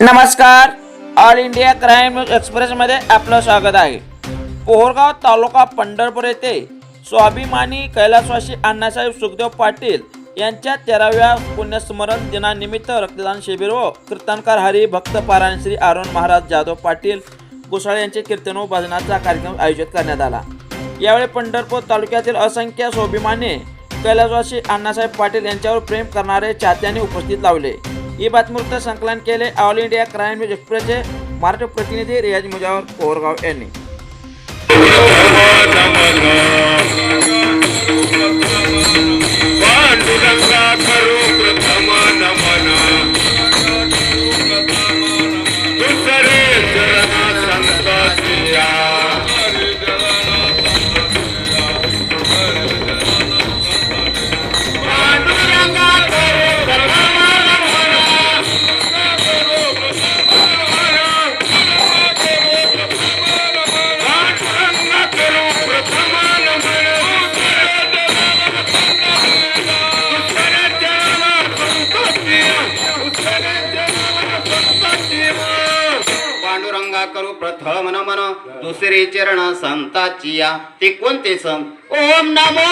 नमस्कार. All India crime news एक्सप्रेसमध्ये आपलं स्वागत आहे. पोहरगाव तालुका पंढरपूर येथे स्वाभिमानी कैलासवासी अण्णासाहेब सुखदेव पाटील यांच्या तेराव्या पुण्यस्मरण दिनानिमित्त रक्तदान शिबिर व कीर्तनकार हरी भक्त पारायण श्री अरुण महाराज जाधव पाटील कुसाळे यांचे कीर्तन व भजनाचा कार्यक्रम आयोजित करण्यात आला. यावेळी पंढरपूर तालुक्यातील असंख्य स्वाभिमानी कैलासवासी अण्णासाहेब पाटील यांच्यावर प्रेम करणारे चाहत्यांनी उपस्थित लावले. ही बातमीवृत्त संकलन केले ऑल इंडिया क्राईम न्यूज एक्सप्रेसचे महाराष्ट्र प्रतिनिधी रियाज मुजावर कोरगाव यांनी करू प्रथम नमन दुसरे चरण संताची या ते कोणते सण ओम नमो